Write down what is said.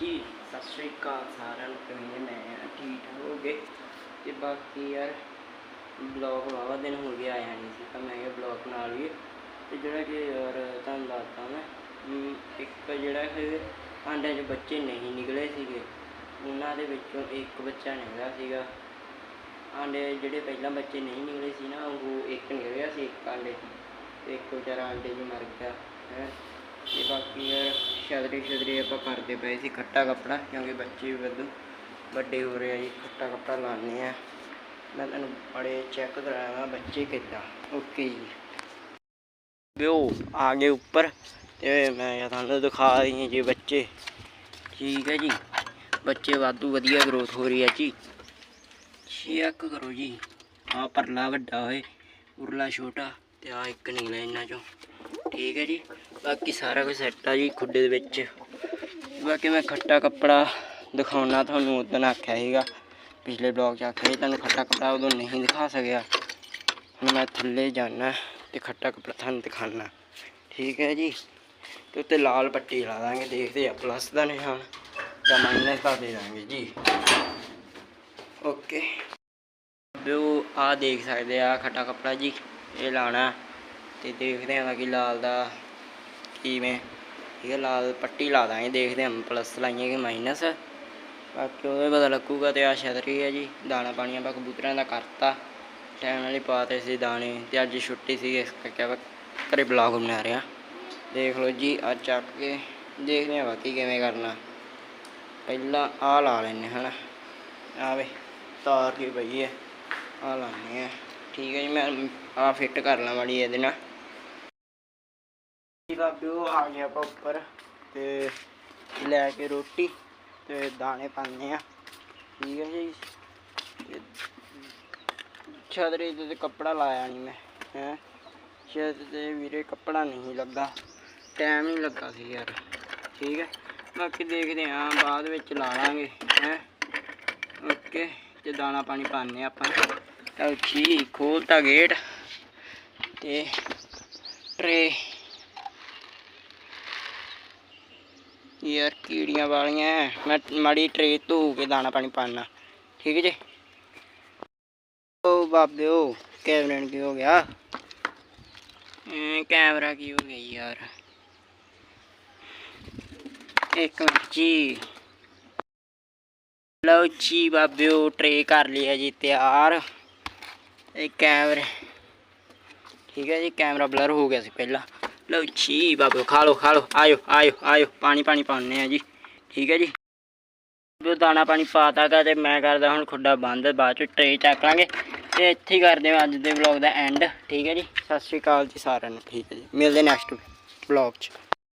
ਜੀ, ਸਤਿ ਸ਼੍ਰੀ ਅਕਾਲ ਸਾਰਿਆਂ ਨੂੰ, ਕਿਵੇਂ ਮੈਂ ਠੀਕ ਠਾਕ ਹੋ ਗਏ ਤੇ ਬਾਕੀ ਯਾਰ ਬਲੌਗ ਵਾਵਾ ਦਿਨ ਹੋ ਗਿਆ, ਆਇਆ ਨਹੀਂ ਸੀ, ਤਾਂ ਮੈਂ ਇਹ ਬਲੌਗ ਬਣਾ ਲਈਏ ਤੇ ਜਿਹੜਾ ਕਿ ਯਾਰ, ਤੁਹਾਨੂੰ ਦੱਸਦਾ ਮੈਂ ਇੱਕ ਜਿਹੜਾ ਕਿ ਆਂਡਿਆਂ 'ਚ ਬੱਚੇ ਨਹੀਂ ਨਿਕਲੇ ਸੀਗੇ। ਉਹਨਾਂ ਦੇ ਵਿੱਚੋਂ ਇੱਕ ਬੱਚਾ ਨਿਕਲਿਆ ਸੀਗਾ। ਆਂਡੇ ਜਿਹੜੇ ਪਹਿਲਾਂ ਬੱਚੇ ਨਹੀਂ ਨਿਕਲੇ ਸੀ ਨਾ, ਉਹ ਇੱਕ ਨਿਕਲਿਆ ਸੀ ਇੱਕ ਆਂਡੇ 'ਚ। ਇੱਕ ਵਿਚਾਰਾ ਆਂਡੇ 'ਚ ਮਰ ਗਿਆ, ਹੈ। ਤੇ ਬਾਕੀ ਯਾਰ ਛਤਰੀ ਛਤਰੀ ਆਪਾਂ ਕਰਦੇ ਪਏ ਸੀ ਖੱਟਾ ਕੱਪੜਾ, ਕਿਉਂਕਿ ਬੱਚੇ ਵੀ ਵਧੂ। ਵੱਡੇ ਹੋ ਰਹੇ ਆ ਜੀ, ਖੱਟਾ ਕੱਪੜਾ ਲਾਉਂਦੇ ਆ। ਮੈਂ ਤੁਹਾਨੂੰ ਬੜੇ ਚੈੱਕ ਕਰਾਇਆ ਬੱਚੇ ਕਿੱਦਾਂ। ਓਕੇ ਜੀ। ਬਿਓ ਆ ਗਏ ਉੱਪਰ, ਤੇ ਮੈਂ ਤੁਹਾਨੂੰ ਦਿਖਾ ਰਹੀ ਹਾਂ ਜੀ ਬੱਚੇ। ਠੀਕ ਹੈ ਜੀ। ਬੱਚੇ ਵਾਧੂ ਵਧੀਆ ਗਰੋਥ ਹੋ ਰਹੀ ਹੈ ਜੀ। ਚੈੱਕ ਕਰੋ ਜੀ। ਆ ਪਰਲਾ ਵੱਡਾ ਹੋਏ ਉਰਲਾ ਛੋਟਾ, ਤੇ ਆ ਇੱਕ ਨਿਕਲਿਆ ਇਹਨਾਂ ਚੋਂ। ਠੀਕ ਹੈ ਜੀ। ਬਾਕੀ ਸਾਰਾ ਕੁਝ ਸੈੱਟ ਆ ਜੀ ਖੁੱਡੇ ਦੇ ਵਿੱਚ। ਬਾਕੀ ਮੈਂ ਖੱਟਾ ਕੱਪੜਾ ਦਿਖਾਉਣਾ ਤੁਹਾਨੂੰ ਉਦੋਂ ਆਖਿਆ ਸੀਗਾ। ਪਿਛਲੇ ਬਲੌਗ 'ਚ ਆਖਿਆ ਸੀ, ਤੁਹਾਨੂੰ ਖੱਟਾ ਕੱਪੜਾ ਉਦੋਂ ਨਹੀਂ ਦਿਖਾ ਸਕਿਆ। ਹੁਣ ਮੈਂ ਥੱਲੇ ਜਾਣਾ ਤੇ ਖੱਟਾ ਕੱਪੜਾ ਤੁਹਾਨੂੰ ਦਿਖਾਣਾ ਠੀਕ ਹੈ ਜੀ। ਤੇ ਉੱਤੇ ਲਾਲ ਪੱਟੀ ਲਾ ਦਾਂਗੇ, ਦੇਖਦੇ ਆ ਪਲੱਸ ਦਾ ਨਿਸ਼ਾਨ ਜਾਂ ਮਾਈਨਸ ਦਾ ਦੇ ਦਾਂਗੇ ਜੀ। ਓਕੇ ਬਿਓ ਆ ਦੇਖ ਸਕਦੇ ਆ ਖੱਟਾ ਕੱਪੜਾ ਜੀ, ਇਹ ਲਾਣਾ ਤੇ ਦੇਖਦੇ ਆ ਕਿ ਲਾਲ ਦਾ ਕਿਵੇਂ। ਠੀਕ ਹੈ, ਲਾਲ ਪੱਟੀ ਲਾ ਦਾਂਗੇ, ਦੇਖਦੇ ਹਾਂ ਪਲੱਸ ਲਾਈਏ ਕਿ ਮਾਈਨਸ ਬਾਕੀ ਉਹਦੇ ਪਤਾ ਲੱਗੂਗਾ ਤੇ ਆ ਛਤਰੀ ਹੈ ਜੀ, ਦਾਣਾ ਪਾਣੀ ਆਪਾਂ ਕਬੂਤਰਾਂ ਦਾ ਕਰਤਾ। ਟਾਈਮ ਨਾਲ ਹੀ ਪਾਤੇ ਸੀ ਦਾਣੇ, ਤੇ ਅੱਜ ਛੁੱਟੀ ਸੀ ਇਸ ਕਰਕੇ ਆਪਾਂ ਘਰੇ ਬਲੌਗ ਬਣਾ ਰਿਹਾ ਦੇਖ ਲਓ ਜੀ ਅੱਜ ਚੱਕ ਕੇ ਦੇਖਦੇ ਆ ਬਾਕੀ ਕਿਵੇਂ ਕਰਨਾ। ਪਹਿਲਾਂ ਆ ਲਾ ਲੈਨੇ ਹਨਾ। ਆਵੇ ਤਾਰ ਕੇ ਪਈ ਹੈ ਆ ਲਾਣੇ ਆ ਠੀਕ ਹੈ ਜੀ, ਮੈਂ ਆ ਫਿੱਟ ਕਰ ਲਾਂ ਮਾੜੀ ਇਹਦੇ ਨਾਲ। ਜੀ ਬਾਬਿਓ ਆ ਗਿਆ ਆਪਾਂ ਉੱਪਰ ਤੇ ਲੈ ਕੇ ਰੋਟੀ ਤੇ ਦਾਣੇ ਪਾਣੇ ਆ। ਠੀਕ ਹੈ ਜੀ। ਤੇ ਛਤਰੀ ਤੇ ਕੱਪੜਾ ਲਾਇਆ ਨਹੀਂ ਮੈਂ, ਹੈ। ਛਤਰੀ ਤੇ ਵੀਰੇ ਕੱਪੜਾ ਨਹੀਂ ਲੱਗਾ ਟਾਈਮ ਹੀ ਲੱਗਾ ਸੀ ਯਾਰ। ਠੀਕ ਹੈ ਬਾਕੀ ਦੇਖਦੇ ਆ, ਬਾਅਦ ਵਿੱਚ ਲਾ ਲਾਂਗੇ, ਹੈ। ਓਕੇ, ਤੇ ਦਾਣਾ ਪਾਣੀ ਪਾਣੇ ਆਪਾਂ। ਚਲ ਜੀ ਖੋਲਤਾ ਗੇਟ ਤੇ ਟਰੇ ਯਾਰ ਕੀੜੀਆਂ ਵਾਲੀਆਂ ਮੈਂ ਮਾੜੀ ਟਰੇ ਧੋ ਕੇ ਦਾਣਾ ਪਾਣੀ ਪਾਣਾ ਠੀਕ ਹੈ ਜੀ ਬਾਬੇ ਬਾਬਿਓ ਕੈਮਰੇ ਨੂੰ ਕੀ ਹੋ ਗਿਆ? ਕੈਮਰਾ ਕੀ ਹੋ ਗਿਆ ਯਾਰ? ਇੱਕ ਮਿੰਟ ਜੀ। ਲਓ ਜੀ ਬਾਬਿਓ ਟਰੇ ਕਰ ਲਿਆ ਜੀ ਤਿਆਰ। ਇਹ ਕੈਮਰੇ। ਠੀਕ ਹੈ ਜੀ, ਕੈਮਰਾ ਬਲਰ ਹੋ ਗਿਆ ਸੀ ਪਹਿਲਾਂ। ਲਓ ਜੀ ਬਾਬਿਓ ਖਾ ਲਓ ਖਾ ਲਓ, ਆਇਓ ਆਇਓ ਆਇਓ, ਪਾਣੀ ਪਾਣੀ ਪਾਉਂਦੇ ਆ ਜੀ, ਠੀਕ ਹੈ ਜੀ। ਜੋ ਦਾਣਾ ਪਾਣੀ ਪਾਤਾ ਗਾ ਤੇ ਮੈਂ ਕਰਦਾ ਹੁਣ ਖੁੱਡਾ ਬੰਦ, ਬਾਅਦ ਚ ਟਰੇ ਚੱਕ ਲਾਂਗੇ ਤੇ ਇੱਥੇ ਕਰਦੇ ਹਾਂ ਅੱਜ ਦੇ ਵਲੌਗ ਦਾ ਐਂਡ ਠੀਕ ਹੈ ਜੀ। ਸਤਿ ਸ਼੍ਰੀ ਅਕਾਲ ਜੀ ਸਾਰਿਆਂ ਨੂੰ, ਠੀਕ ਹੈ ਜੀ। ਮਿਲਦੇ ਨੈਕਸਟ ਵਲੌਗ 'ਚ।